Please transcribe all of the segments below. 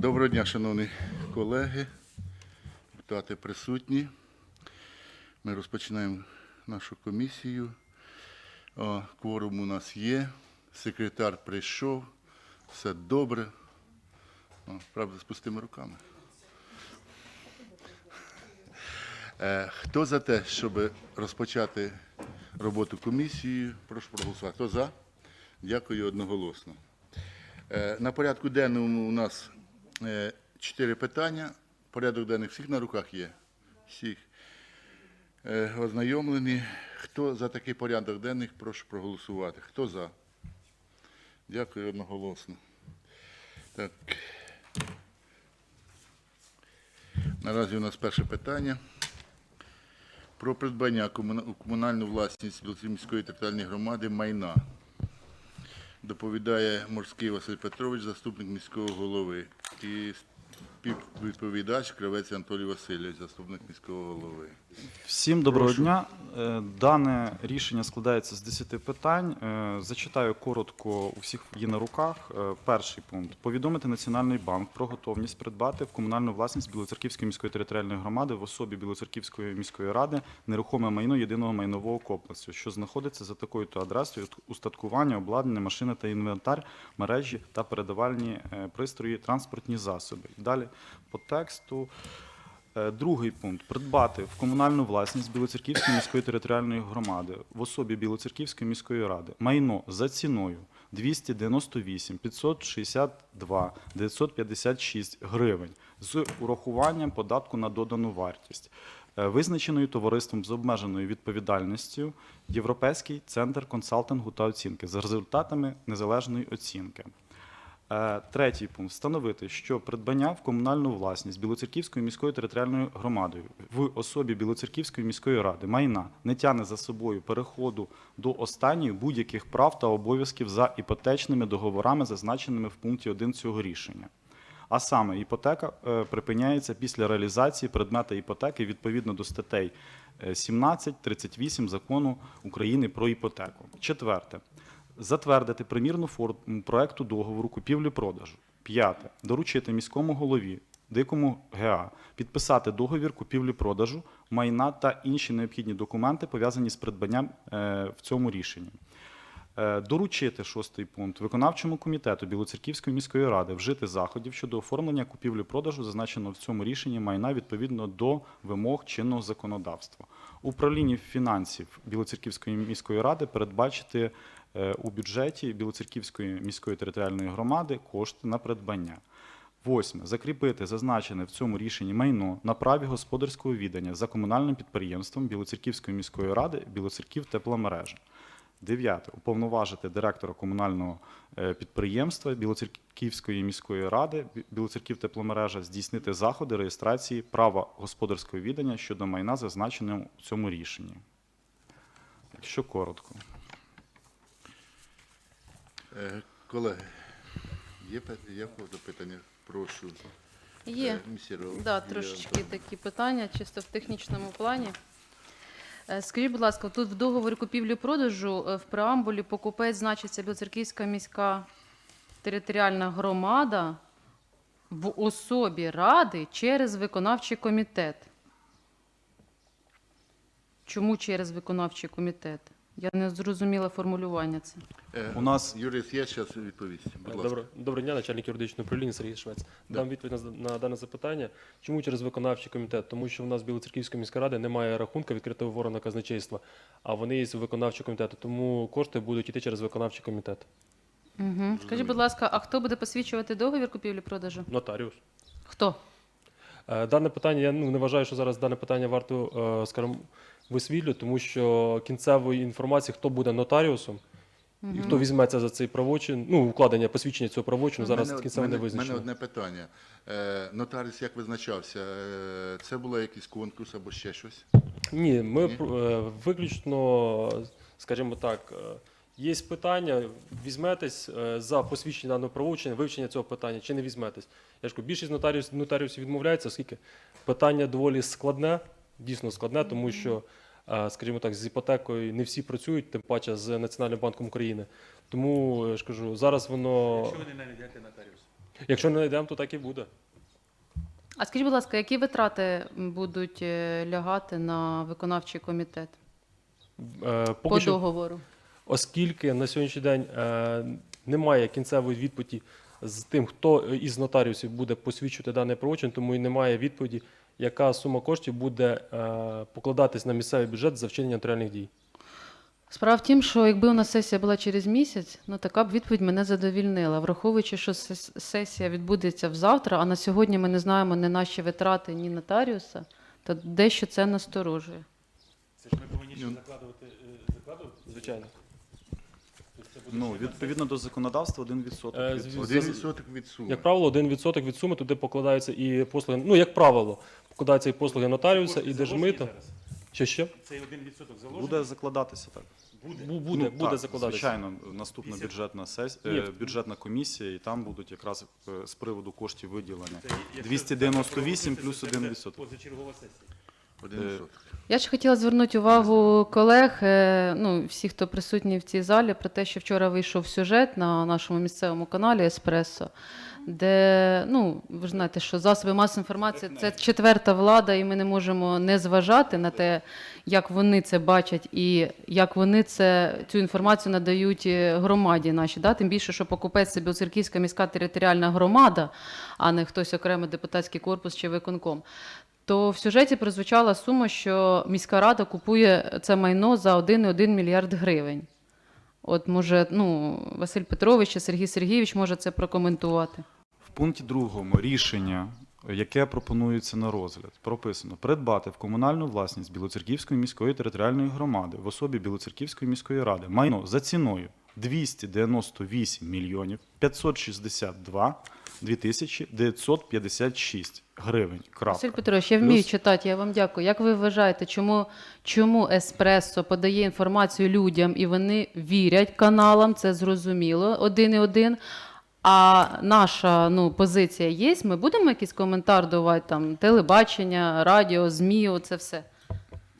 Доброго дня, шановні колеги, депутати присутні. Ми розпочинаємо нашу комісію. Кворум у нас є, секретар прийшов, все добре. Правда, з пустими руками. Е, Хто за те, щоб розпочати роботу комісії? Прошу проголосувати. Хто за? Дякую одноголосно. Е, На порядку денному у нас чотири питання. Порядок денний всіх на руках є. Всіх Е, ознайомлені. Хто за такий порядок денний, прошу проголосувати. Хто за? Дякую одноголосно. Так. Наразі у нас перше питання. Про придбання у комунальну власність Білоцерківської територіальної громади майна. Доповідає Морський Василь Петрович, заступник міського голови. І співвідповідач Кривець Анатолій Васильович, заступник міського голови. Всім доброго дня. Е, Дане рішення складається з 10 питань. Е, Зачитаю коротко, у всіх є на руках. Е, Перший пункт. Повідомити Національний банк про готовність придбати в комунальну власність Білоцерківської міської територіальної громади в особі Білоцерківської міської ради нерухоме майно єдиного майнового комплексу, що знаходиться за такою-то адресою устаткування, обладнання, машини та інвентар, мережі та передавальні пристрої, транспортні засоби. Далі по тексту. Е, Другий пункт придбати в комунальну власність Білоцерківської міської територіальної громади в особі Білоцерківської міської ради майно за ціною 298 562 956 гривень з урахуванням податку на додану вартість, е, визначеною товариством з обмеженою відповідальністю Європейський центр консалтингу та оцінки за результатами незалежної оцінки. Е, Третій пункт встановити, що придбання в комунальну власність Білоцерківською міською територіальною громадою в особі Білоцерківської міської ради майна не тягне за собою переходу до останньої будь-яких прав та обов'язків за іпотечними договорами, зазначеними в пункті 1 цього рішення. А саме іпотека е, припиняється після реалізації предмета іпотеки відповідно до статей е, 17, 38 закону України про іпотеку. Четверте. Затвердити примірну форму проекту договору купівлі-продажу. П'яте. Доручити міському голові, дикому ГА, підписати договір купівлі-продажу, майна та інші необхідні документи, пов'язані з придбанням е, в цьому рішенні. Е, Доручити шостий пункт виконавчому комітету Білоцерківської міської ради вжити заходів щодо оформлення купівлі-продажу, зазначеного в цьому рішенні майна відповідно до вимог чинного законодавства. Управлінні фінансів Білоцерківської міської ради передбачити у бюджеті Білоцерківської міської територіальної громади кошти на придбання. Восьме. Закріпити зазначене в цьому рішенні майно на праві господарського віддання за комунальним підприємством Білоцерківської міської ради Білоцерків тепломережа. Дев'яте. Уповноважити директора комунального е, підприємства Білоцерківської міської ради Білоцерків тепломережа здійснити заходи реєстрації права господарського віддання щодо майна, зазначеного у цьому рішенні. Якщо коротко. Е, Колеги, є є запитання? Прошу. Є. Е, Да, трошечки такі питання, чисто в технічному плані. Е, Скажіть, будь ласка, тут в договорі купівлі-продажу в преамбулі покупець значиться Білоцерківська міська територіальна громада в особі ради через виконавчий комітет. Чому через виконавчий комітет? Я не зрозуміла формулювання це. Е, У нас- Юрист є, зараз відповість. Будь ласка. Добро, доброго дня, начальник юридичного управління Сергій Швець. Дам відповідь на, на дане запитання. Чому через виконавчий комітет? Тому що в нас Білоцерківської міської ради немає рахунка відкритого в органах казначейства, а вони є з виконавчого комітету. Тому кошти будуть йти через виконавчий комітет. Угу. Скажіть, будь ласка, а хто буде посвідчувати договір купівлі-продажу? Нотаріус. Хто? Е, Дане питання, я ну, не вважаю, що зараз дане питання варто, е, скажімо, висвітлювати, тому що кінцевої інформації, хто буде нотаріусом і хто візьметься за цей правочин, ну, укладення посвідчення цього правочину, зараз Мене- кінцево не мене- визначено. мене одне питання. Е, Нотаріус як визначався? Е, Це було якийсь конкурс або ще щось? Ні, ми Ні? е, виключно, скажімо так, е, є питання, візьметесь е, за посвідчення даного правочина, вивчення цього питання, чи не візьметесь. Я ж кажу, більшість нотаріусів, нотаріусів відмовляється, оскільки питання доволі складне, дійсно складне, тому що, е, скажімо так, з іпотекою не всі працюють, тим паче з Національним банком України. Тому я ж кажу, зараз воно. Якщо ви не наведете нотаріус. Якщо не знайдемо, то так і буде. А скажіть, будь ласка, які витрати будуть е, лягати на виконавчий комітет Е, по що, договору? оскільки на сьогоднішній день е, немає кінцевої відповіді з тим, хто із нотаріусів буде посвідчувати даний правочин, тому і немає відповіді, яка сума коштів буде е, покладатись на місцевий бюджет за вчинення нотаріальних дій. Справа в тім, що якби у нас сесія була через місяць, ну така б відповідь мене задовільнила. Враховуючи, що сесія відбудеться взавтра, а на сьогодні ми не знаємо ні наші витрати, ні нотаріуса, то дещо це насторожує. Це ж ми повинні ще закладувати, закладувати? Звичайно. Ну, відповідно до законодавства, 1%. Е, від з- Один відсоток від суми. Як правило, 1% від суми туди покладаються і послуги. Ну, як правило, покладаються і послуги нотаріуса, і держмита. Що ще? Цей 1% заложений? Буде закладатися так. Бу- Буде, Ну, буде так, закладатися. Звичайно, наступна бюджетна сесія, Ні. бюджетна комісія, і там будуть якраз е, з приводу коштів виділення. Це якщо 298 плюс буде 1%. Позачергова сесія. Е. Я ще хотіла звернути увагу колег, е, ну всі, хто присутні в цій залі, про те, що вчора вийшов сюжет на нашому місцевому каналі Еспресо, де ну ви ж знаєте, що засоби масової інформації це четверта влада, і ми не можемо не зважати на те, як вони це бачать і як вони це цю інформацію надають е, громаді нашій. Да? Тим більше, що покупець це Білоцерківська міська територіальна громада, а не хтось окремий депутатський корпус чи виконком. То в сюжеті прозвучала сума, що міська рада купує це майно за 1,1 мільярд гривень. От може, ну, Василь Петрович чи Сергій Сергійович може це прокоментувати. В пункті другому рішення, яке пропонується на розгляд, прописано придбати в комунальну власність Білоцерківської міської територіальної громади в особі Білоцерківської міської ради майно за ціною 298 мільйонів 562 2956 гривень. Крапка. Василь Петрович, я вмію Плюс- читати, я вам дякую. Як ви вважаєте, чому, чому Еспресо подає інформацію людям і вони вірять каналам, це зрозуміло, один і один. А наша ну, позиція є, ми будемо якийсь коментар давати, там, телебачення, радіо, ЗМІ, це все.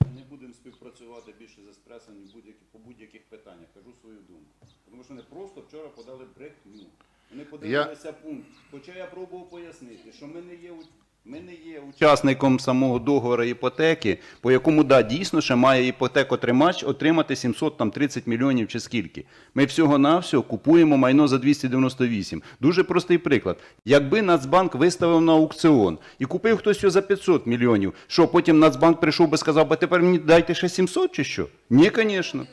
Не будемо співпрацювати більше з еспресом ні будь-які по будь-яких питаннях. Кажу свою думку. Тому що вони просто вчора подали брехню. Вони подивилися пункт. Хоча я пробував пояснити, що ми не є у- ми не є учасником самого договору іпотеки, по якому да, дійсно ще має іпотекотримач отримати 730 мільйонів чи скільки. Ми всього-навсього купуємо майно за 298. Дуже простий приклад. Якби Нацбанк виставив на аукціон і купив хтось його за 500 мільйонів, що потім Нацбанк прийшов би і сказав, би тепер мені дайте ще 700 чи що? Ні, звісно.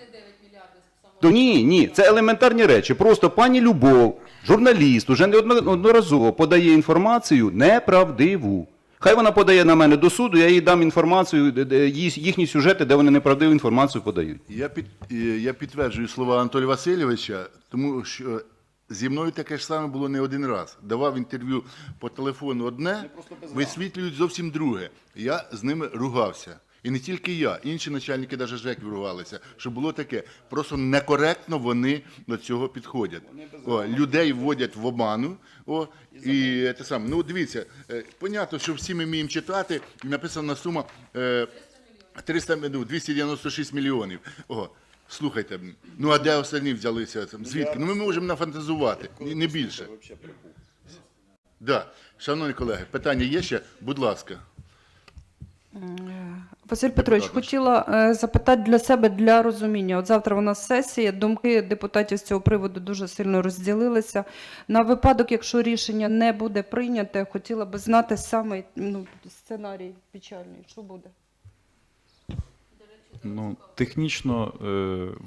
То ні, ні, це елементарні речі. Просто пані Любов, журналіст, уже неодноразово подає інформацію неправдиву. Хай вона подає на мене до суду, я їй дам інформацію, де- де їхні сюжети, де вони неправдиву інформацію подають. Я, під, я підтверджую слова Анатолія Васильовича, тому що зі мною таке ж саме було не один раз. Давав інтерв'ю по телефону одне, висвітлюють зовсім друге. Я з ними ругався. І не тільки я, інші начальники навіть ЖЕКів ругалися, що було таке. Просто некоректно вони до цього підходять. О, людей вводять в обману. О, і те саме. Ну, дивіться, е, понятно, що всі ми вміємо читати, написана сума. Е, 300, ну, 296 мільйонів. О, слухайте, ну а де останні взялися? Звідки? Ну ми можемо нафантазувати, не більше. Да. Шановні колеги, питання є ще? Будь ласка. Василь Петрович, хотіла е, запитати для себе для розуміння. От завтра у нас сесія. Думки депутатів з цього приводу дуже сильно розділилися. На випадок, якщо рішення не буде прийняте, хотіла би знати саме ну, сценарій печальний. Що буде? Ну, технічно, е,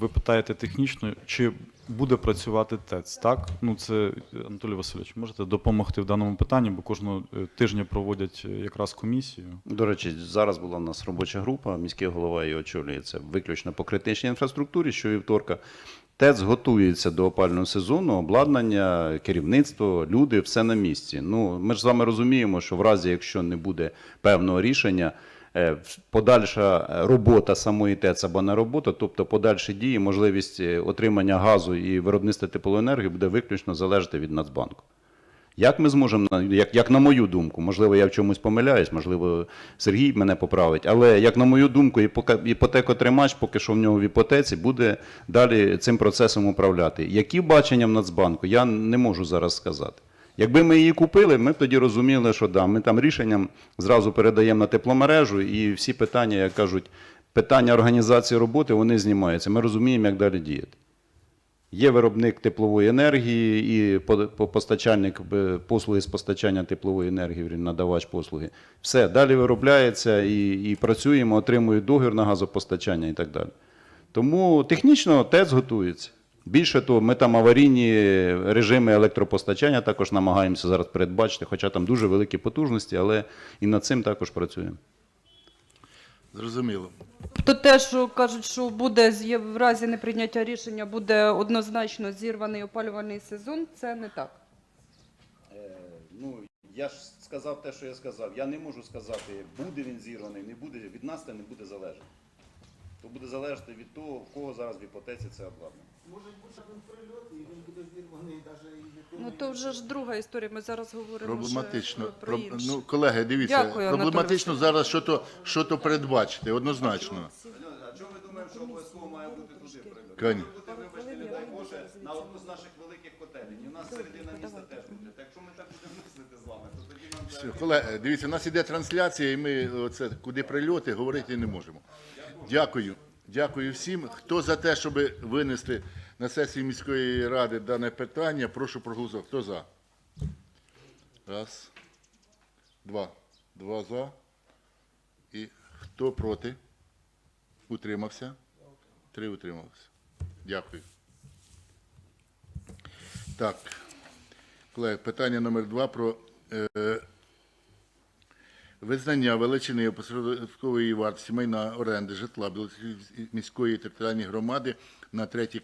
ви питаєте технічно, чи буде працювати ТЕЦ, так? Ну, це, Анатолій Васильович, можете допомогти в даному питанні, бо кожного е, тижня проводять е, якраз комісію. До речі, зараз була у нас робоча група, міський голова її очолює це виключно по критичній інфраструктурі, що вівторка. ТЕЦ готується до опального сезону, обладнання, керівництво, люди, все на місці. Ну, ми ж з вами розуміємо, що в разі, якщо не буде певного рішення, подальша е, робота самої ТЕЦ або не робота, тобто подальші дії, можливість е, отримання газу і виробництва теплоенергії буде виключно залежати від Нацбанку. Як ми зможемо, як, як на мою думку, можливо, я в чомусь помиляюсь, можливо, Сергій мене поправить, але як на мою думку, іпотекотримач, поки що в нього в іпотеці, буде далі цим процесом управляти. Які бачення в Нацбанку, я не можу зараз сказати. Якби ми її купили, ми б тоді розуміли, що да, ми там рішенням зразу передаємо на тепломережу, і всі питання, як кажуть, питання організації роботи, вони знімаються. Ми розуміємо, як далі діяти. Є виробник теплової енергії і по- по- постачальник е, послуги з постачання теплової енергії, надавач послуги. Все, далі виробляється і, і працюємо, отримують договір на газопостачання і так далі. Тому технічно ТЕЦ готується. Більше того, ми там аварійні режими електропостачання також намагаємося зараз передбачити, хоча там дуже великі потужності, але і над цим також працюємо. Зрозуміло. То те, що кажуть, що буде в разі неприйняття рішення, буде однозначно зірваний опалювальний сезон, це не так. Е, Ну, я ж сказав те, що я сказав. Я не можу сказати, буде він зірваний, не буде. Від нас це не буде залежати. То буде залежати від того, в кого зараз в іпотеці це обладнання. Ну то вже ж друга історія. Ми зараз говоримо Проблематично. вже про Про- інше. ну, колеги, дивіться, Дякую, Анатолій проблематично зараз що то, що то передбачити, однозначно. А чому ви думаєте, що обов'язково має бути туди прильот? Кані. Може бути, вибачте, не дай Боже, на одну з наших великих котелень. І у нас середина міста теж буде. Так якщо ми так будемо мислити з вами, то тоді нам Все, треба- колеги, дивіться, у нас іде трансляція, і ми оце, куди прильоти говорити не можемо. Дякую. Дякую всім. Хто за те, щоб винести на сесію міської ради дане питання, прошу проголосувати. Хто за? Раз. Два. Два за. І хто проти? Утримався? Три утрималися. Дякую. Так. Колеги, питання номер два про е, визнання величини опосередкової вартості майна оренди житла міської територіальної громади на третій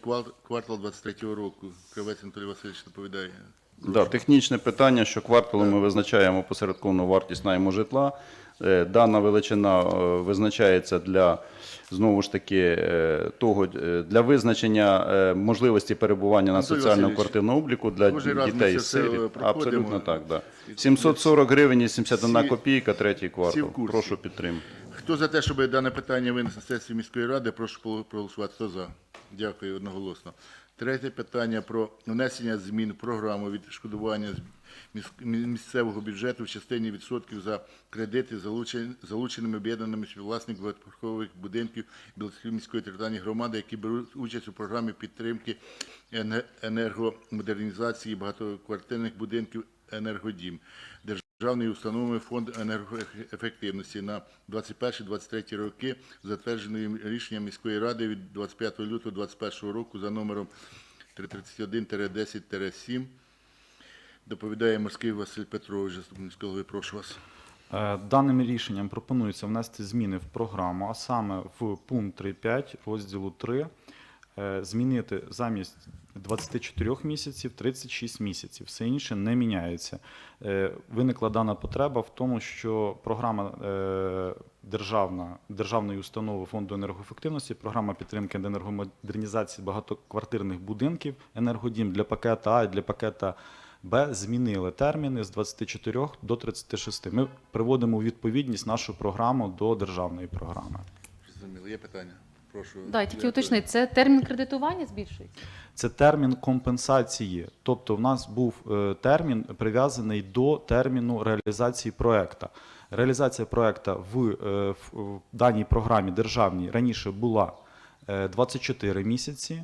квартал 23 року. Кривець Анатолій Васильович доповідає. Да, технічне питання, що кварталом ми визначаємо посередковну вартість найму житла. Е, Дана величина е, визначається для знову ж таки е, того для визначення можливості перебування на соціальному квартирному обліку для дітей з сиріт. Абсолютно так, да. 740 гривень і 71 копійка, третій квартал. Прошу підтримати. Хто за те, щоб дане питання винести на сесію міської ради, прошу проголосувати. Хто за? Дякую одноголосно. Третє питання про внесення змін в програму відшкодування місцевого бюджету в частині відсотків за кредити, залученими об'єднаними співвласниками багатоповерхових будинків Білоцерківської територіальної громади, які беруть участь у програмі підтримки енергомодернізації багатоквартирних будинків «Енергодім» державної установи фонд енергоефективності на 21-23 роки, затвердженою рішенням міської ради від 25 лютого 2021 року за номером 331-10-7. Доповідає морський Василь Петрович, заступник голови. Прошу вас. Е, Даним рішенням пропонується внести зміни в програму, а саме в пункт 3.5 розділу 3 е, змінити замість 24 місяців 36 місяців. Все інше не міняється. Е, Виникла дана потреба в тому, що програма е, державна, державної установи фонду енергоефективності, програма підтримки енергомодернізації багатоквартирних будинків енергодім для пакета А і для пакета Б змінили терміни з 24 до 36. Ми приводимо у відповідність нашу програму до державної програми. Зрозуміло. Є питання? Прошу. Да, тільки уточнити, це термін кредитування збільшується? Це термін компенсації. Тобто, в нас був е, термін прив'язаний до терміну реалізації проекту. Реалізація проекту в, е, в, в даній програмі державній раніше була е, 24 місяці.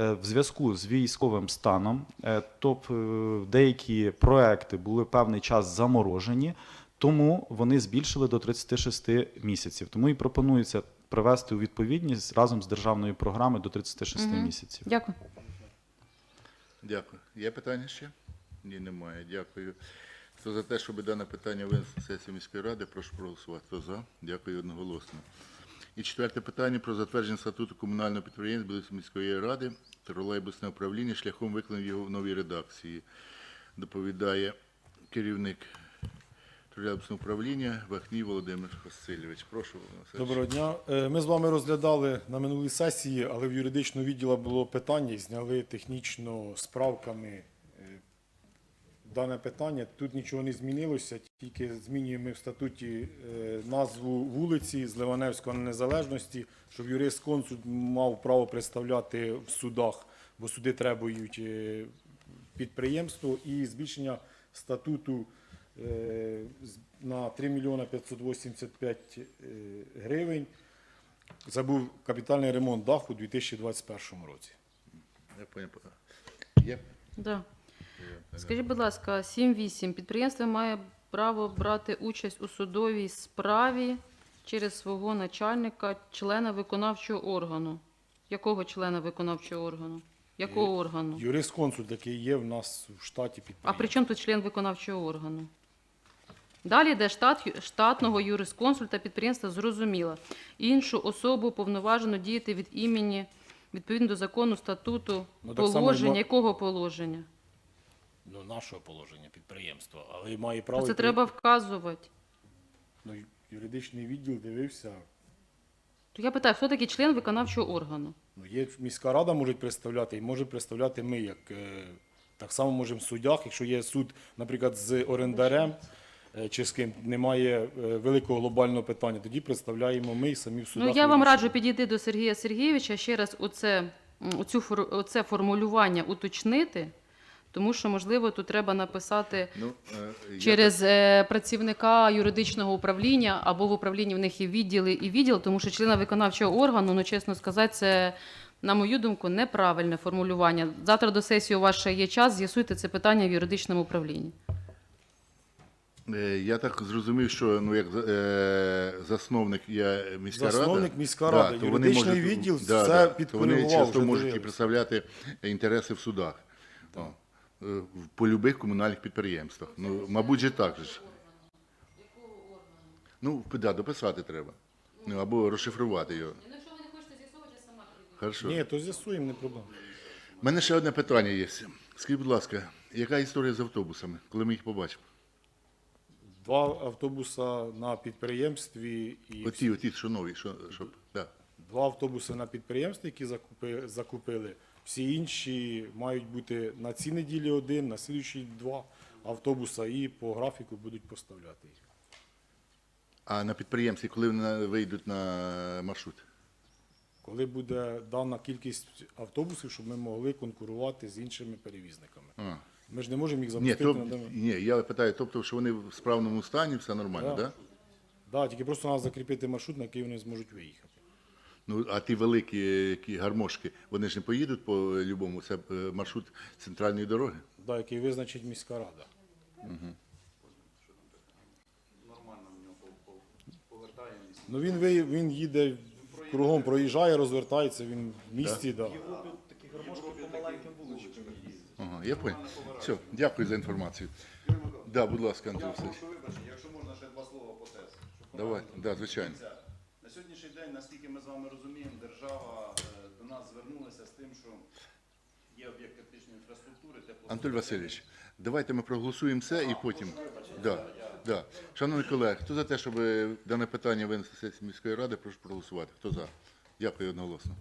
Е, В зв'язку з військовим станом, е, тобто е, деякі проекти були певний час заморожені, тому вони збільшили до 36 місяців. Тому і пропонується привести у відповідність разом з державною програмою до 36 Мгм. місяців. Дякую. Дякую. Є питання ще? Ні, немає. Дякую. Хто за те, щоб дане питання винести на сесію міської ради, прошу проголосувати. Хто за? Дякую одноголосно. І четверте питання про затвердження статуту комунального підприємства Білоцерківської міської ради тролейбусне управління шляхом виконання його в новій редакції. Доповідає керівник тролейбусного управління Вахній Володимир Васильович. Прошу. Володимир Доброго дня. Е, Ми з вами розглядали на минулій сесії, але в юридичного відділу було питання зняли технічно справками е, дане питання. Тут нічого не змінилося, тільки змінюємо в статуті е, назву вулиці з Ливаневського незалежності, щоб юрист-консульт мав право представляти в судах, бо суди требують підприємство і збільшення статуту на 3 мільйони 585 е, гривень. Це був капітальний ремонт даху у 2021 році. Я понял. Є? Да. Скажіть, будь ласка, 7.8. Підприємство має право брати участь у судовій справі через свого начальника, члена виконавчого органу. Якого члена виконавчого органу? Якого органу? Юрисконсульт, який є в нас в штаті А при чому тут член виконавчого органу? Далі йде штат, штатного юрисконсульта підприємства зрозуміло. Іншу особу повноважено діяти від імені відповідно до закону, статуту, Ну, так само положення. Якого положення? Ну, нашого положення підприємства, але має право. це і треба вказувати. Ну, юридичний відділ дивився. То я питаю, хто такий член виконавчого органу? Ну, є міська рада може представляти, і може представляти ми, як е, так само можемо в судях, якщо є суд, наприклад, з орендарем чи з ким немає е, великого глобального питання, тоді представляємо ми і самі в судах. Ну, я вам вирішуємо. раджу підійти до Сергія Сергійовича ще раз оце, оцю, оце формулювання уточнити, тому що, можливо, тут треба написати Ну, е, через е, працівника юридичного управління або в управлінні в них є відділи і відділ, тому що члена виконавчого органу, ну чесно сказати, це, на мою думку, неправильне формулювання. Завтра до сесії у вас ще є час, з'ясуйте це питання в юридичному управлінні. Е, Я так зрозумів, що ну як е, засновник я міська рада. Міська рада, то вони можуть- відділ да, все да, то Вони часто вже можуть і представляти інтереси в судах. О, е, в- по любих комунальних підприємствах. Ну, мабуть, же так же ж. Ну, да, дописати треба. Ну, або розшифрувати його. Ну, якщо ви не хочете з'ясовувати, я сама прийду. Хорошо. Ні, то з'ясуємо, не проблема. У мене ще одне питання є. Скажіть, будь ласка, яка історія з автобусами, коли ми їх побачимо? Два автобуса на підприємстві і Оті, оті, що нові, що, щоб, да. два автобуси на підприємстві, які закупи, закупили. Всі інші мають бути на цій неділі один, на слідчі два автобуса і по графіку будуть поставляти їх. А на підприємстві, коли вони на- вийдуть на маршрут? Коли буде дана кількість автобусів, щоб ми могли конкурувати з іншими перевізниками. А. Ми ж не можемо їх Ні, запустити то, на даний. ні, я питаю, тобто, що вони в справному стані, все нормально, так? Да. Да. Да, тільки просто треба закріпити маршрут, на який вони зможуть виїхати. Ну, а ті великі які гармошки, вони ж не поїдуть по любому, це е, маршрут центральної дороги? Да, який визначить міська рада. Нормально в нього пов- пов- повертає місце. Ну він, ви- він їде кругом, проїжджає, розвертається, він в місті. Да. Ага, я понял. Все, дякую за інформацію. Да, будь ласка, Антон Васильович. Прошу вибачення, якщо можна ще два слова по ТЕС. Давай, да, звичайно. На сьогоднішній день, наскільки ми з вами розуміємо, держава е, до нас звернулася з тим, що є об'єкт критичної інфраструктури, тепло. Антон Васильович, давайте ми проголосуємо це і потім. Да, да. Шановні колеги, хто за те, щоб дане питання винести з сесії міської ради, прошу проголосувати. Хто за? Дякую одноголосно.